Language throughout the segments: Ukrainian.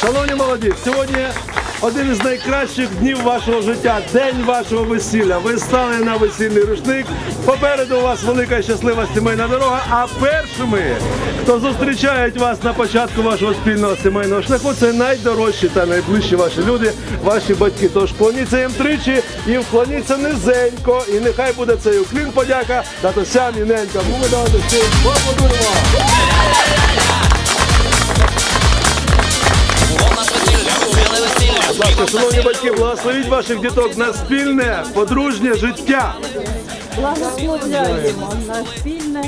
Шановні молоді, сьогодні один із найкращих днів вашого життя, день вашого весілля. Ви стали на весільний рушник. Попереду у вас велика щаслива сімейна дорога. А першими, хто зустрічають вас на початку вашого спільного сімейного шляху, це найдорожчі та найближчі ваші люди, ваші батьки. Тож вклоніться їм тричі і вклоніться низенько. І нехай буде цей уклін подяка татусям і ненькам. Ну, ми давайте всі поаплодуємо. Будь ласка, шановні батьки, благословіть ваших діток на спільне подружнє життя. Благословляємо на спільне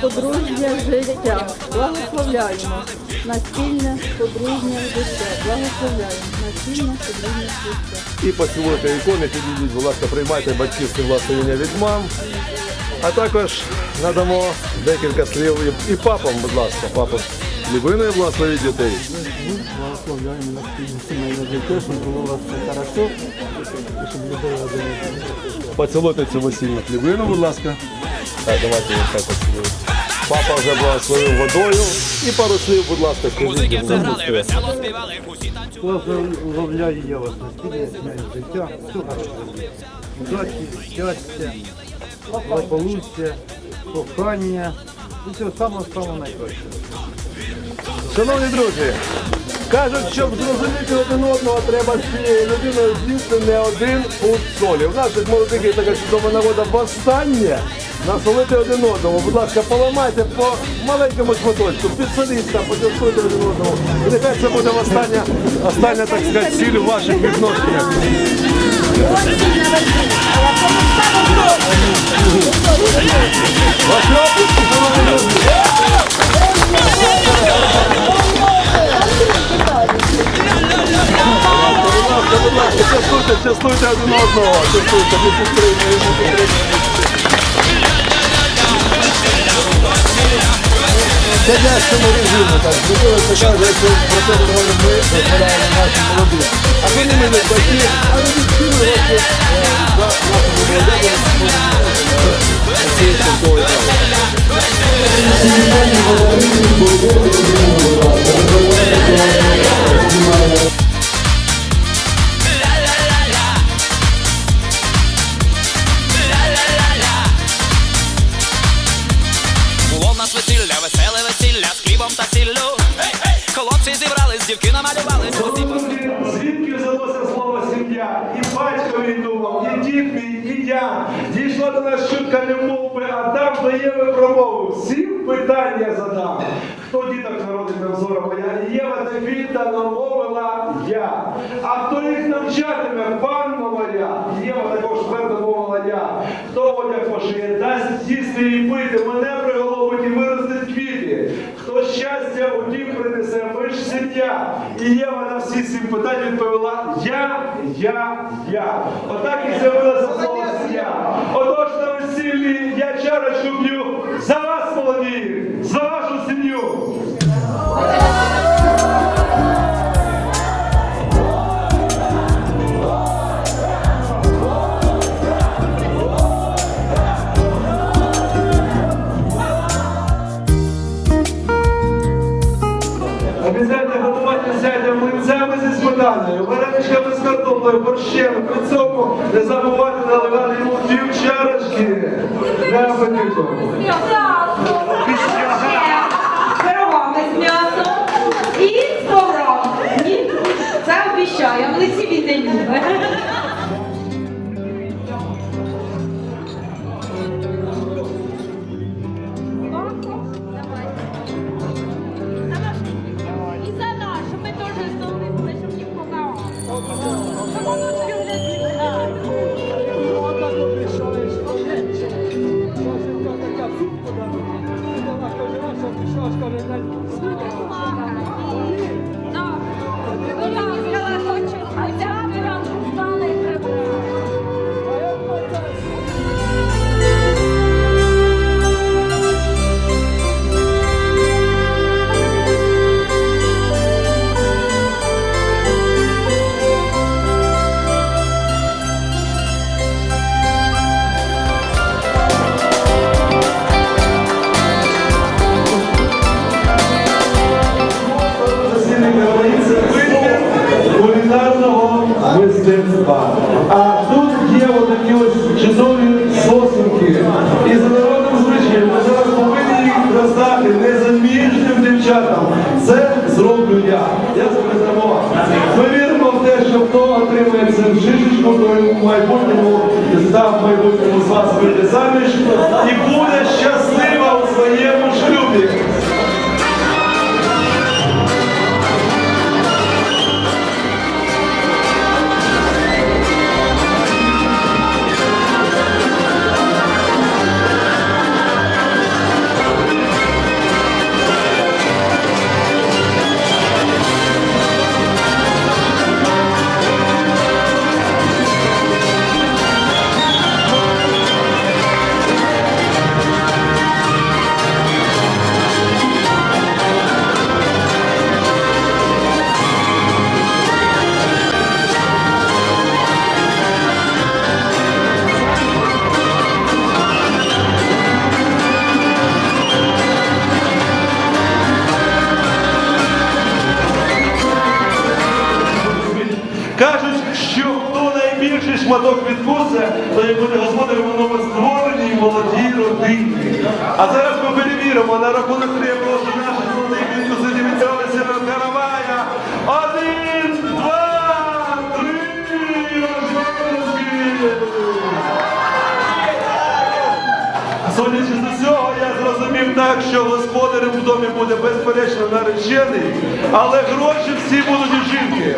подружнє життя. Благословляємо на спільне подружнє життя. Благословляємо на спільне подружнє життя. І поцілуйте ікони, підійдіть, будь ласка, приймайте батьківське благословення від мам. А також надамо декілька слів і- і папам, будь ласка, папам. Любиною благословіть дітей. Благословляємо на спільне сімейне життя, щоб було у вас все хорошо, і щоб один одного. Поцілуйте цю весільну хлібину, будь ласка. Так, давайте я так поцілую. Папа вже благословив водою. І пару слів, будь ласка, скажіть. зустріч. Благословляю я вас на спільне сімейне життя. Все хорошо. Удачі, щастя, благополуччя, кохання. І всього самого-самого найкращого. Шановні друзі, кажуть, щоб зрозуміти один одного, треба з цією людиною з'їсти не один фунт солі. У наших молодих є така чудова нагода востаннє насолити один одному. Будь ласка, поламайте по маленькому шматочку, підсоліть там, почастуйте один одному. І нехай це буде остання, остання, так сказати, ціль у ваших відношеннях. Ваші частуйте, частуйте один одного. Частуйте, ми підтримуємо, підтримуємо. Це дядькому режиму, так, зробили це так, як про це говоримо ми, дозволяємо нашим молодим. А ви не мене такі? а дівки намалювались. Друзі, звідки взялося слово сім'я? І батько мій думав, і дід мій, і я. Дійшла до нас чутка немов би, а там Єви промовив. Всім питання задам. Хто діток народить на взором моя? Єва та квіта намовила я. А хто їх навчатиме, панна моя? Єва також твердо мовила я. Хто одяг пошиє, дасть їсти і пити, мене приголубить і виростить квіти. Хто щастя у дім принесе, ви ж сім'я. І Єва на всі сім питань відповіла Я, я, я. Отак і з'явилося сметаною, вареничками з картоплею, борщем. При цьому не забувайте наливати йому пів чарочки Не апетиту. Пирогами з м'ясом і 100 грам. Ні, це обіщаю, в лиці він не любить. там, це зроблю я. Я це Бога. Ми віримо в те, що хто отримає це жижечку, то в майбутньому став майбутньому з вас вийде заміж і буде щасливий. Молодій родині. А зараз ми перевіримо на рахунок три, прошу наших молодих відкусити відкрили себе каравая. Один, два, три! Судячи з усього, я зрозумів так, що господарем в домі буде безперечно наречений, але гроші всі будуть у жінки.